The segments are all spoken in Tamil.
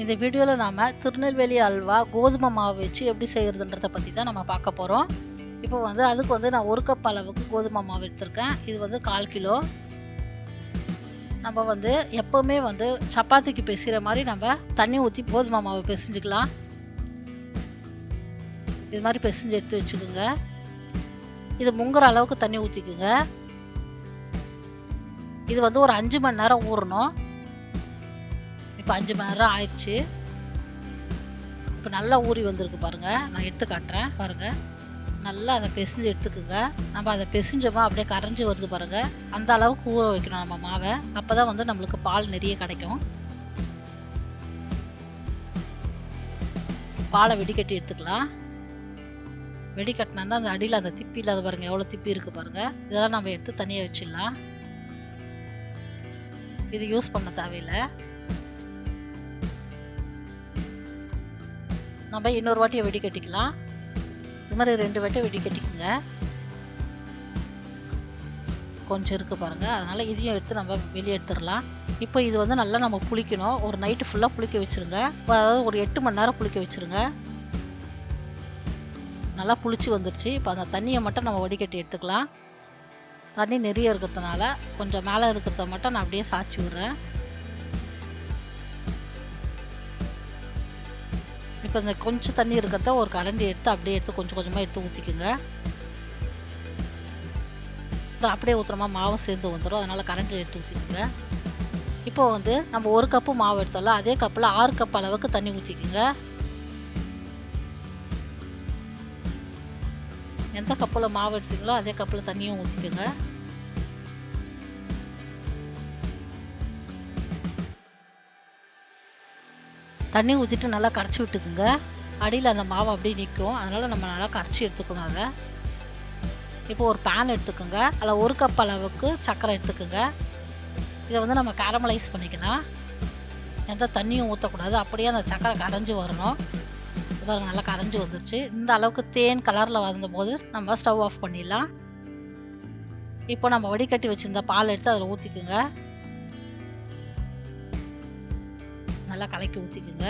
இந்த வீடியோவில் நாம் திருநெல்வேலி அல்வா கோதுமை மாவு வச்சு எப்படி செய்கிறதுன்றத பற்றி தான் நம்ம பார்க்க போகிறோம் இப்போ வந்து அதுக்கு வந்து நான் ஒரு கப் அளவுக்கு கோதுமை மாவு எடுத்திருக்கேன். இது வந்து கால் கிலோ. நம்ம வந்து எப்போவுமே வந்து சப்பாத்திக்கு பிசைகிற மாதிரி நம்ம தண்ணி ஊற்றி கோதுமை மாவு பிசைஞ்சுக்கலாம். இது மாதிரி பிசைஞ்சு எடுத்து வச்சுக்கோங்க. இது முங்குற அளவுக்கு தண்ணி ஊற்றிக்குங்க இது வந்து ஒரு அஞ்சு மணி நேரம் ஊறணும். இப்போ அஞ்சு மணி நேரம் ஆயிடுச்சு. இப்போ நல்லா ஊறி வந்திருக்கு பாருங்கள் நான் எடுத்து காட்டுறேன் பாருங்கள் நல்லா அதை பிசைஞ்சு எடுத்துக்குங்க. நம்ம அதை பிசைஞ்சோமா அப்படியே கரைஞ்சி வருது பாருங்கள் அந்த அளவுக்கு ஊற வைக்கணும் நம்ம மாவை. அப்போ தான் வந்து நம்மளுக்கு பால் நிறைய கிடைக்கும். பாலை வெடிக்கட்டி எடுத்துக்கலாம். வெடிக்கட்டினா தான் அந்த அடியில் அந்த திப்பி இல்லாத பாருங்கள் எவ்வளோ திப்பி இருக்குது பாருங்கள் இதெல்லாம் நம்ம எடுத்து தனியாக வச்சிடலாம். இது யூஸ் பண்ண தேவையில்லை. நம்ம இன்னொரு வாட்டியை வெடி கட்டிக்கலாம். இது மாதிரி ரெண்டு வாட்டியை வெடி கட்டிக்குங்க. கொஞ்சம் இருக்குது பாருங்கள் அதனால் இதையும் எடுத்து நம்ம வெளியே எடுத்துடலாம். இப்போ இது வந்து நல்லா நம்ம புளிக்கணும். ஒரு நைட்டு ஃபுல்லாக புளிக்க வச்சுருங்க. அதாவது ஒரு எட்டு மணி நேரம் புளிக்க வச்சுருங்க. நல்லா புளிச்சு வந்துருச்சு. இப்போ அந்த தண்ணியை மட்டும் நம்ம வடிகட்டி எடுத்துக்கலாம். தண்ணி நிறைய இருக்கிறதுனால கொஞ்சம் மேலே இருக்கிறத மட்டும் நான் அப்படியே சாய்ச்சி விட்றேன். இப்போ இந்த கொஞ்சம் தண்ணி இருக்கிறத ஒரு கரண்டி எடுத்து அப்படியே எடுத்து கொஞ்சம் கொஞ்சமாக எடுத்து ஊற்றிக்குங்க அப்படியே ஊற்றுறமா மாவும் சேர்ந்து வந்துடும் அதனால் கரண்டில் எடுத்து ஊற்றிக்குங்க இப்போ வந்து நம்ம ஒரு கப்பு மாவு எடுத்தோம்ல அதே கப்பில் ஆறு கப் அளவுக்கு தண்ணி ஊற்றிக்குங்க எந்த கப்பில் மாவு எடுத்தீங்களோ அதே கப்பில் தண்ணியும் ஊற்றிக்குங்க தண்ணி ஊற்றிட்டு நல்லா கரைச்சி விட்டுக்குங்க. அடியில் அந்த மாவு அப்படியே நிற்கும் அதனால் நம்ம நல்லா கரைச்சி எடுத்துக்கணும் அதை. இப்போ ஒரு பேன் எடுத்துக்கோங்க. அதில் ஒரு கப் அளவுக்கு சர்க்கரை எடுத்துக்கோங்க. இதை வந்து நம்ம கேரமலைஸ் பண்ணிக்கலாம். எந்த தண்ணியும் ஊற்றக்கூடாது அப்படியே அந்த சர்க்கரை கரைஞ்சி வரணும். பாருங்க நல்லா கரைஞ்சி வந்துருச்சு. இந்த அளவுக்கு தேன் கலரில் வந்தபோது நம்ம ஸ்டவ் ஆஃப் பண்ணிடலாம். இப்போ நம்ம வடிகட்டி வச்சுருந்த பால் எடுத்து அதில் ஊற்றிக்குங்க நல்லா கலக்கி ஊற்றிக்குங்க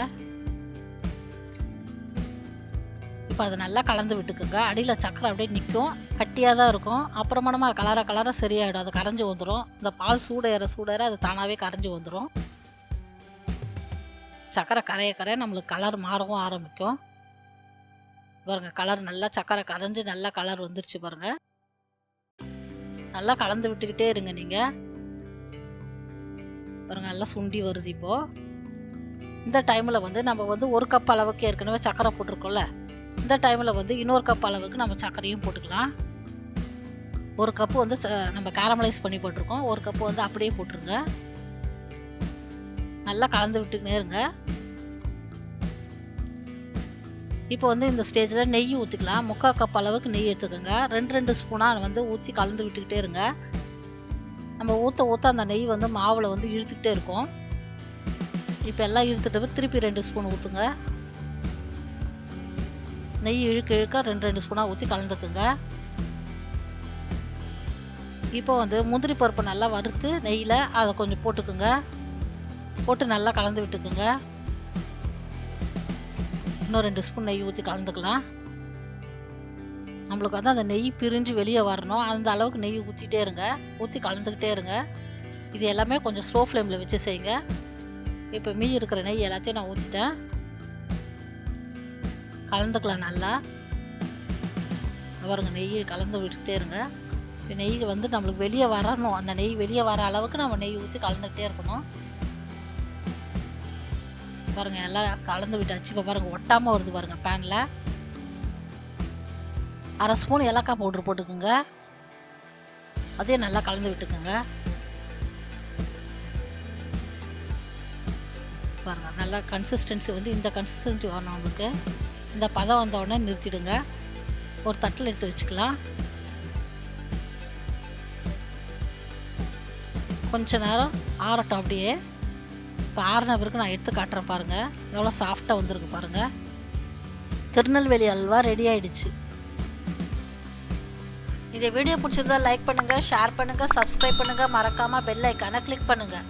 இப்போ அதை நல்லா கலந்து விட்டுக்குங்க. அடியில் சக்கரை அப்படியே நிற்கும் கட்டியாக தான் இருக்கும். அப்புறமா நம்ம கலர கலர சரியாயிடும். அது கரைஞ்சி வந்துடும் இந்த பால் சூடேற சூடேற அது தானாகவே கரைஞ்சி வந்துடும் சக்கரை கரைய கரைய நம்மளுக்கு கலர் மாறவும் ஆரம்பிக்கும். பாருங்க கலர் நல்லா சக்கரை கரைஞ்சி நல்லா கலர் வந்துருச்சு பாருங்க. நல்லா கலந்து விட்டுக்கிட்டே இருங்க நீங்கள் பாருங்க நல்லா சுண்டி வருது இப்போது இந்த டைமில் வந்து நம்ம வந்து ஒரு கப் அளவுக்கு ஏற்கனவே சக்கரை போட்டிருக்கோம்ல. இந்த டைமில் வந்து இன்னொரு கப் அளவுக்கு நம்ம சர்க்கரையும் போட்டுக்கலாம். ஒரு கப்பு வந்து நம்ம கேரமலைஸ் பண்ணி போட்டிருக்கோம். ஒரு கப்பு வந்து அப்படியே போட்டுருங்க. நல்லா கலந்து விட்டுக்கினே இருங்க. இப்போ வந்து இந்த ஸ்டேஜில் நெய் ஊற்றிக்கலாம் முக்கால் கப் அளவுக்கு நெய் எடுத்துக்கோங்க. ரெண்டு ரெண்டு ஸ்பூனாக வந்து ஊற்றி கலந்து விட்டுக்கிட்டே இருங்க. நம்ம ஊற்ற ஊற்ற அந்த நெய் வந்து மாவில் வந்து இழுத்துக்கிட்டே இருக்கும். இப்போ எல்லாம் இழுத்துட்டு திருப்பி ரெண்டு ஸ்பூன் ஊற்றுங்க நெய் இழுக்க இழுக்க ரெண்டு ரெண்டு ஸ்பூனாக ஊற்றி கலந்துக்குங்க. இப்போ வந்து முந்திரி பருப்பு நல்லா வறுத்து நெய்யில் அதை கொஞ்சம் போட்டுக்குங்க. போட்டு நல்லா கலந்து விட்டுக்குங்க. இன்னும் ரெண்டு ஸ்பூன் நெய் ஊற்றி கலந்துக்கலாம். நம்மளுக்கு வந்து அந்த நெய் பிரிஞ்சு வெளியே வரணும். அந்த அளவுக்கு நெய் ஊற்றிட்டே இருங்க. ஊற்றி கலந்துக்கிட்டே இருங்க. இது எல்லாமே கொஞ்சம் ஸ்லோ ஃப்ளேமில் வச்சு செய்யுங்க. இப்போ மீதி இருக்கிற நெய் எல்லாத்தையும் நான் ஊற்றிட்டேன் கலந்துக்கலாம் நல்லா. பாருங்க நெய் கலந்து விட்டுக்கிட்டே இருங்க. இப்போ நெய் வந்து நம்மளுக்கு வெளியே வரணும். அந்த நெய் வெளியே வர அளவுக்கு நம்ம நெய் ஊற்றி கலந்துக்கிட்டே இருக்கணும். பாருங்க எல்லாம் கலந்து விட்டாச்சு. இப்போ பாருங்க ஒட்டாமல் வருது பாருங்க பேனில் அரை ஸ்பூன் ஏலக்காய் பவுட்ரு போட்டுக்குங்க. அதையும் நல்லா கலந்து விட்டுக்குங்க. பாருங்க நல்லா கன்சிஸ்டன்சி வந்து இந்த கன்சிஸ்டன்சி வரணும் உங்களுக்கு. இந்த பதம் வந்த உடனே நிறுத்திடுங்க. ஒரு தட்டில் எடுத்து வச்சுக்கலாம். கொஞ்ச நேரம் ஆறட்டும் அப்படியே. இப்போ ஆறின பிறகு நான் எடுத்து காட்டுறேன் பாருங்கள் எவ்வளோ சாஃப்டாக வந்திருக்கு பாருங்கள் திருநெல்வேலி அல்வா ரெடி ஆயிடுச்சு. இந்த வீடியோ பிடிச்சிருந்தா லைக் பண்ணுங்கள் ஷேர் பண்ணுங்கள் சப்ஸ்கிரைப் பண்ணுங்கள் மறக்காமல் பெல் ஐக்கானை கிளிக் பண்ணுங்கள்